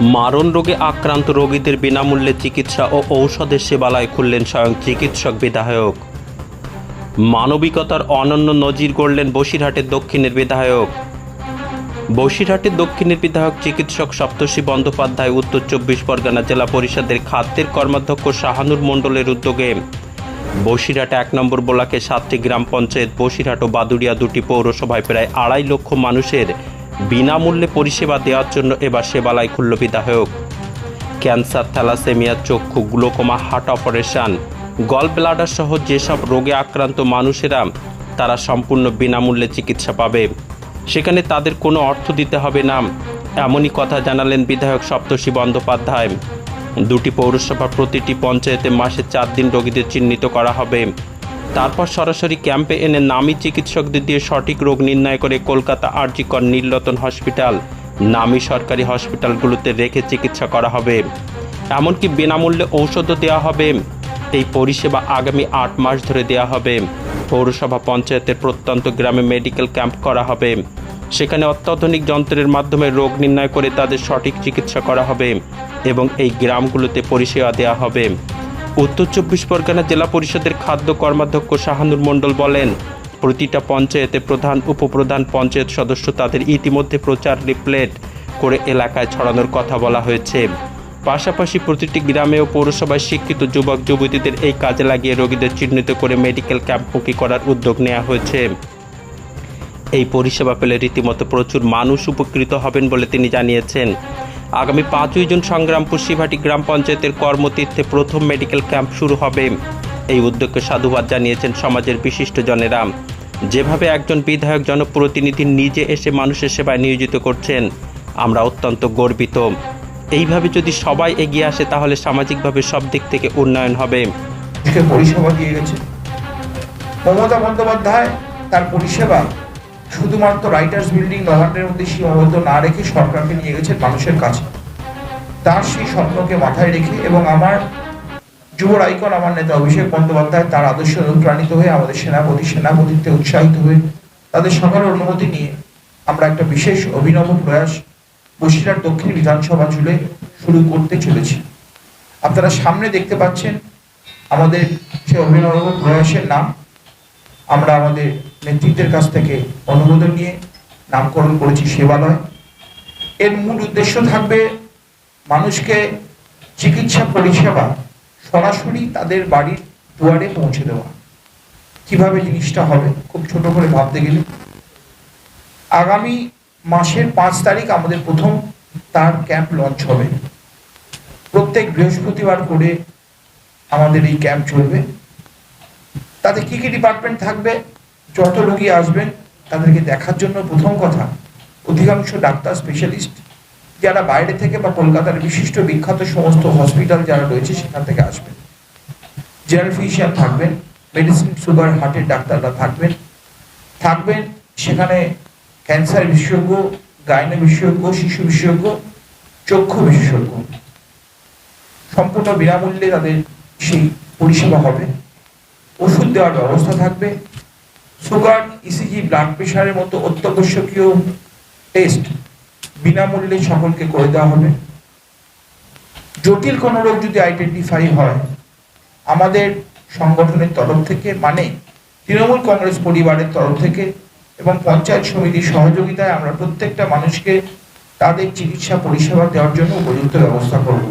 মারণ রোগে আক্রান্ত রোগীদের বিনামূল্যে চিকিৎসা ও ঔষধের সেবালয় খুললেন স্বয়ং চিকিৎসক বিধায়ক। মানবিকতার অনন্য নজির গড়লেন বসিরহাটের দক্ষিণের বিধায়ক। বসিরহাটের দক্ষিণের বিধায়ক চিকিৎসক সপ্তর্ষি বন্দ্যোপাধ্যায় উত্তর চব্বিশ পরগনা জেলা পরিষদের খাদ্যের কর্মাধ্যক্ষ শাহানুর মণ্ডলের উদ্যোগে বসিরহাট এক নম্বর ব্লকে সাতটি গ্রাম পঞ্চায়েত বসিরহাট ও বাদুড়িয়া দুটি পৌরসভায় প্রায় আড়াই লক্ষ মানুষের বিনামূল্যে পরিষেবা দেওয়ার জন্য এবার সেবালায় খুলল বিধায়ক। ক্যান্সার, থ্যালাসেমিয়া, চক্ষু, glaucoma, heart operation gall bladder সহ যেসব রোগে আক্রান্ত মানুষেরা, তারা সম্পূর্ণ বিনামূল্যে চিকিৎসা পাবে। সেখানে তাদের কোনো অর্থ দিতে হবে না, এমনই কথা জানালেন বিধায়ক সপ্তর্ষি বন্দ্যোপাধ্যায়। দুটি পৌরসভার প্রতিটি পঞ্চায়েতে মাসে চার দিন রোগীদের চিহ্নিত করা হবে। তারপর সরাসরি ক্যাম্পে এনে নামী চিকিৎসকদের দিয়ে সঠিক রোগ নির্ণয় করে কলকাতা আরজিকর নীলরতন হসপিটাল। নামী সরকারি হসপিটালগুলোতে রেখে চিকিৎসা করা হবে। এমনকি বিনামূল্যে ঔষধও দেওয়া হবে। এই পরিষেবা আগামী আট মাস ধরে দেওয়া হবে। পৌরসভা পঞ্চায়েতের প্রত্যন্ত গ্রামে মেডিকেল ক্যাম্প করা হবে। সেখানে অত্যাধুনিক যন্ত্রের মাধ্যমে রোগ নির্ণয় করে তাদের সঠিক চিকিৎসা করা হবে এবং এই গ্রামগুলোতে পরিষেবা দেওয়া হবে। উত্তর চব্বিশ পরগনা জেলা পরিষদের খাদ্য কর্মাধ্যক্ষ শাহানুর মণ্ডল বলেন, প্রতিটা পঞ্চায়েতে প্রধান, উপপ্রধান পঞ্চায়েত সদস্য তাদের ইতিমধ্যে প্রচার রিপ্লেট করে এলাকায় ছড়ানোর কথা বলা হয়েছে। পাশাপাশি প্রতিটি গ্রামে ও পৌরসভায় শিক্ষিত যুবক, যুবতীদের এই কাজে লাগিয়ে রোগীদের চিহ্নিত করে মেডিকেল ক্যাম্প ক্যাম্পমুখী করার উদ্যোগ নেওয়া হয়েছে। এই পরিষেবা পেলে রীতিমতো প্রচুর মানুষ উপকৃত হবেন বলে তিনি জানিয়েছেন। আগামী পাঁচই জুন সংগ্রামপুর শিভাটি গ্রাম পঞ্চায়েতের কর্মতীর্থে প্রথম মেডিকেল ক্যাম্প শুরু হবে। এই উদ্যোগকে সাধুবাদ জানিয়েছেন সমাজের বিশিষ্টজনেরা। যেভাবে একজন বিধায়ক জনপ্রতিনিধি নিজে এসে মানুষের সেবায় নিয়োজিত করছেন, আমরা অত্যন্ত গর্বিত। এইভাবে যদি সবাই এগিয়ে আসে, তাহলে সামাজিকভাবে সব দিক থেকে উন্নয়ন হবে। পরিষেবা দিয়ে গেছে। মমতা বন্দ্যোপাধ্যায় তার পরিষেবা শুধুমাত্র রাইটার্স বিল্ডিং নবান্নের মধ্যে সীমাবদ্ধ না রেখে সরকারকে নিয়ে গেছেন মানুষের কাছে। তার সেই স্বপ্নকে মাথায় রেখে এবং আমার যুব আইকন আমার নেতা অভিষেক বন্দ্যোপাধ্যায় তার আদর্শ অনুপ্রাণিত হয়ে আমাদের সেনাপতি, সেনাপতিত্বে উৎসাহিত হয়ে তাদের সকলের অনুমতি নিয়ে আমরা একটা বিশেষ অভিনব প্রয়াস বসিরহাট দক্ষিণ বিধানসভা জুড়ে শুরু করতে চলেছি। আপনারা সামনে দেখতে পাচ্ছেন আমাদের সে অভিনব প্রয়াসের নাম। আমরা আমাদের নেতৃত্বের কাছ থেকে অনুমোদন নিয়ে নামকরণ করেছি সেবালয়। এর মূল উদ্দেশ্য থাকবে মানুষকে চিকিৎসা পরিষেবা সরাসরি তাদের বাড়ির দুয়ারে পৌঁছে দেওয়া। কীভাবে জিনিসটা হবে খুব ছোট করে ভাবতে গেলে। আগামী মাসের পাঁচ তারিখ আমাদের প্রথম তার ক্যাম্প লঞ্চ হবে। প্রত্যেক বৃহস্পতিবার করে আমাদের এই ক্যাম্প চলবে। তাতে কি কি ডিপার্টমেন্ট থাকবে, যত রোগী আসবেন, তাদেরকে দেখার জন্য প্রথম কথা, অধিকাংশ ডাক্তার স্পেশালিস্ট যারা বাইরে থেকে বা কলকাতার বিশিষ্ট বিখ্যাত সমস্ত হসপিটাল যারা রয়েছে সেখান থেকে আসবেন। জেনারেল ফিজিশিয়ান থাকবেন মেডিসিন সুগার হার্টের ডাক্তাররা থাকবেন। থাকবেন সেখানে ক্যান্সার বিশেষজ্ঞ গাইনো বিশেষজ্ঞ, শিশু বিশেষজ্ঞ, চক্ষু বিশেষজ্ঞ। সম্পূর্ণ বিনামূল্যে তাদের সেই পরিষেবা হবে। ওষুধ দেওয়ার ব্যবস্থা থাকবে। সুগার ইসিজি ব্লাড প্রেশারের মতো অত্যাবশ্যকীয় টেস্ট বিনামূল্যে সকলকে করে দেওয়া হবে। জটিল কোনো রোগ যদি আইডেন্টিফাই হয়, আমাদের সংগঠনের তরফ থেকে মানে তৃণমূল কংগ্রেস পরিবারের তরফ থেকে এবং পঞ্চায়েত সমিতির সহযোগিতায় আমরা প্রত্যেকটা মানুষকে তাদের চিকিৎসা পরিষেবা দেওয়ার জন্য উপযুক্ত ব্যবস্থা করব।